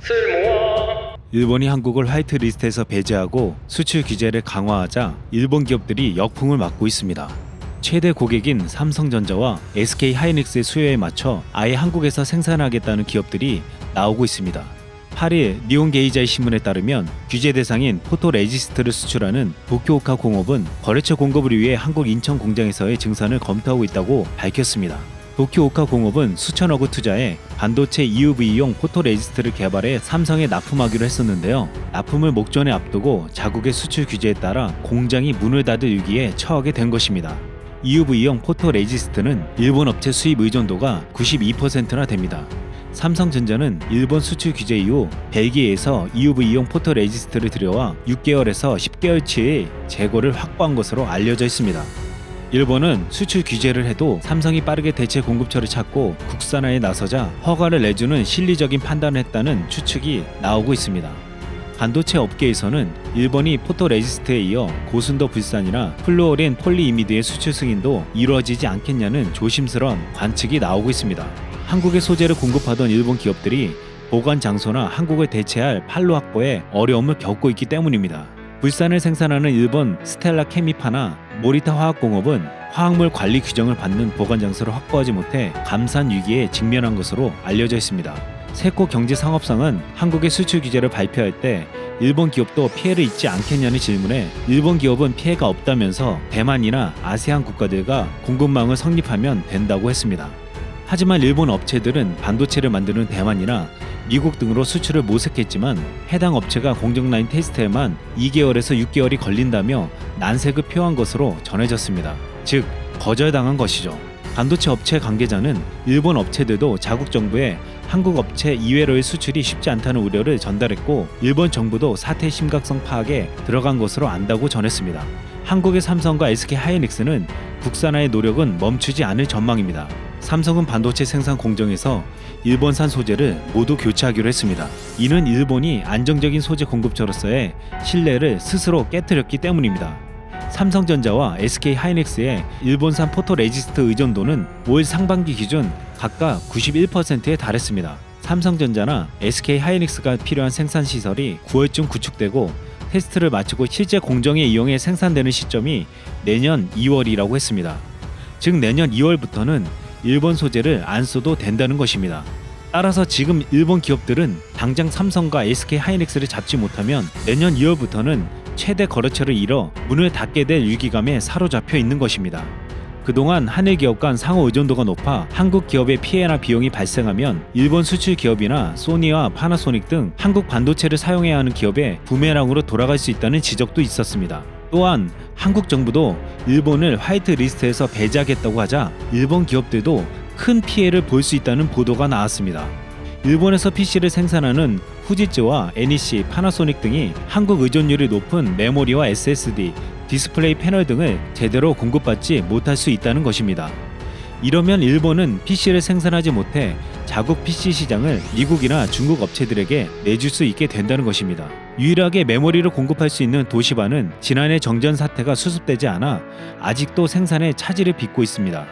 쓸모와 일본이 한국을 화이트 리스트에서 배제하고 수출 규제를 강화하자 일본 기업들이 역풍을 맞고 있습니다. 최대 고객인 삼성전자와 SK 하이닉스의 수요에 맞춰 아예 한국에서 생산하겠다는 기업들이 나오고 있습니다. 8일 니온 게이자이 신문에 따르면 규제 대상인 포토 레지스트를 수출하는 도쿄오카 공업은 거래처 공급을 위해 한국 인천 공장에서의 증산을 검토하고 있다고 밝혔습니다. 도쿄오카 공업은 수천억 원 투자해 반도체 EUV용 포토 레지스트를 개발해 삼성에 납품하기로 했었는데요. 납품을 목전에 앞두고 자국의 수출 규제에 따라 공장이 문을 닫을 위기에 처하게 된 것입니다. EUV용 포토 레지스트는 일본 업체 수입 의존도가 92%나 됩니다. 삼성전자는 일본 수출 규제 이후 벨기에에서 EUV용 포토 레지스트를 들여와 6개월에서 10개월치의 재고를 확보한 것으로 알려져 있습니다. 일본은 수출 규제를 해도 삼성이 빠르게 대체 공급처를 찾고 국산화에 나서자 허가를 내주는 실리적인 판단을 했다는 추측이 나오고 있습니다. 반도체 업계에서는 일본이 포토레지스트에 이어 고순도 불산이나 플루오린 폴리이미드의 수출 승인도 이루어지지 않겠냐는 조심스러운 관측이 나오고 있습니다. 한국의 소재를 공급하던 일본 기업들이 보관 장소나 한국을 대체할 판로 확보에 어려움을 겪고 있기 때문입니다. 불산을 생산하는 일본 스텔라 케미파나 모리타 화학공업은 화학물 관리 규정을 받는 보관 장소를 확보하지 못해 감산 위기에 직면한 것으로 알려져 있습니다. 세코 경제상업상은 한국의 수출 규제를 발표할 때 일본 기업도 피해를 입지 않겠냐는 질문에 일본 기업은 피해가 없다면서 대만이나 아세안 국가들과 공급망을 성립하면 된다고 했습니다. 하지만 일본 업체들은 반도체를 만드는 대만이나 미국 등으로 수출을 모색했지만 해당 업체가 공정 라인 테스트에만 2개월에서 6개월이 걸린다며 난색을 표한 것으로 전해졌습니다. 즉 거절당한 것이죠. 반도체 업체 관계자는 일본 업체들도 자국 정부에 한국 업체 이외로의 수출이 쉽지 않다는 우려를 전달했고 일본 정부도 사태 심각성 파악에 들어간 것으로 안다고 전했습니다. 한국의 삼성과 SK 하이닉스는 국산화의 노력은 멈추지 않을 전망입니다. 삼성은 반도체 생산 공정에서 일본산 소재를 모두 교체하기로 했습니다. 이는 일본이 안정적인 소재 공급처로서의 신뢰를 스스로 깨뜨렸기 때문입니다. 삼성전자와 SK 하이닉스의 일본산 포토 레지스트 의존도는 올 상반기 기준 각각 91%에 달했습니다. 삼성전자나 SK 하이닉스가 필요한 생산 시설이 9월쯤 구축되고 테스트를 마치고 실제 공정에 이용해 생산되는 시점이 내년 2월이라고 했습니다. 즉 내년 2월부터는 일본 소재를 안 써도 된다는 것입니다. 따라서 지금 일본 기업들은 당장 삼성과 SK 하이닉스를 잡지 못하면 내년 2월부터는 최대 거래처를 잃어 문을 닫게 될 위기감에 사로잡혀 있는 것입니다. 그동안 한일 기업 간 상호 의존도가 높아 한국 기업의 피해나 비용이 발생하면 일본 수출 기업이나 소니와 파나소닉 등 한국 반도체를 사용해야 하는 기업에 부메랑으로 돌아갈 수 있다는 지적도 있었습니다. 또한 한국 정부도 일본을 화이트 리스트에서 배제하겠다고 하자 일본 기업들도 큰 피해를 볼 수 있다는 보도가 나왔습니다. 일본에서 PC를 생산하는 후지츠와 NEC, 파나소닉 등이 한국 의존율이 높은 메모리와 SSD, 디스플레이 패널 등을 제대로 공급받지 못할 수 있다는 것입니다. 이러면 일본은 PC를 생산하지 못해 자국 PC 시장을 미국이나 중국 업체들에게 내줄 수 있게 된다는 것입니다. 유일하게 메모리를 공급할 수 있는 도시바는 지난해 정전 사태가 수습되지 않아 아직도 생산에 차질을 빚고 있습니다.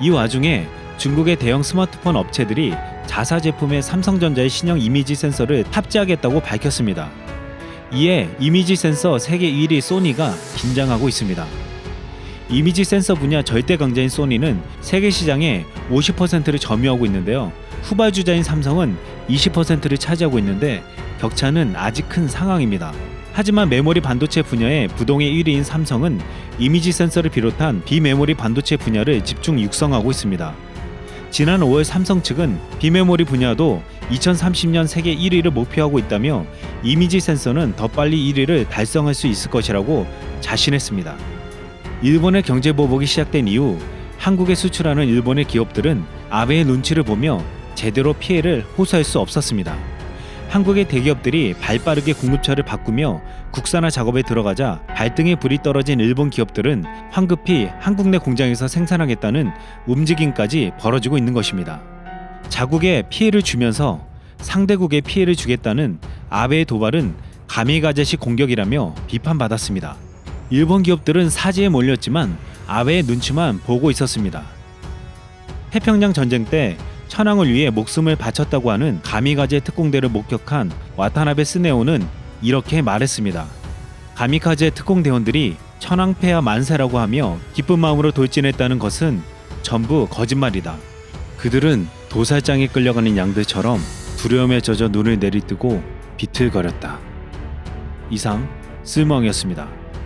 이 와중에 중국의 대형 스마트폰 업체들이 자사 제품에 삼성전자의 신형 이미지 센서를 탑재하겠다고 밝혔습니다. 이에 이미지 센서 세계 1위 소니가 긴장하고 있습니다. 이미지 센서 분야 절대 강자인 소니는 세계 시장의 50%를 점유하고 있는데요. 후발주자인 삼성은 20%를 차지하고 있는데 격차는 아직 큰 상황입니다. 하지만 메모리 반도체 분야의 부동의 1위인 삼성은 이미지 센서를 비롯한 비메모리 반도체 분야를 집중 육성하고 있습니다. 지난 5월 삼성 측은 비메모리 분야도 2030년 세계 1위를 목표하고 있다며 이미지 센서는 더 빨리 1위를 달성할 수 있을 것이라고 자신했습니다. 일본의 경제 보복이 시작된 이후 한국에 수출하는 일본의 기업들은 아베의 눈치를 보며 제대로 피해를 호소할 수 없었습니다. 한국의 대기업들이 발빠르게 공급처를 바꾸며 국산화 작업에 들어가자 발등에 불이 떨어진 일본 기업들은 황급히 한국 내 공장에서 생산하겠다는 움직임까지 벌어지고 있는 것입니다. 자국에 피해를 주면서 상대국에 피해를 주겠다는 아베의 도발은 가미가제식 공격이라며 비판받았습니다. 일본 기업들은 사지에 몰렸지만 아베의 눈치만 보고 있었습니다. 태평양 전쟁 때 천황을 위해 목숨을 바쳤다고 하는 가미가제 특공대를 목격한 와타나베 스네오는 이렇게 말했습니다. 가미카제 특공대원들이 천황폐하 만세라고 하며 기쁜 마음으로 돌진했다는 것은 전부 거짓말이다. 그들은 도살장에 끌려가는 양들처럼 두려움에 젖어 눈을 내리뜨고 비틀거렸다. 이상 쓸멍이었습니다.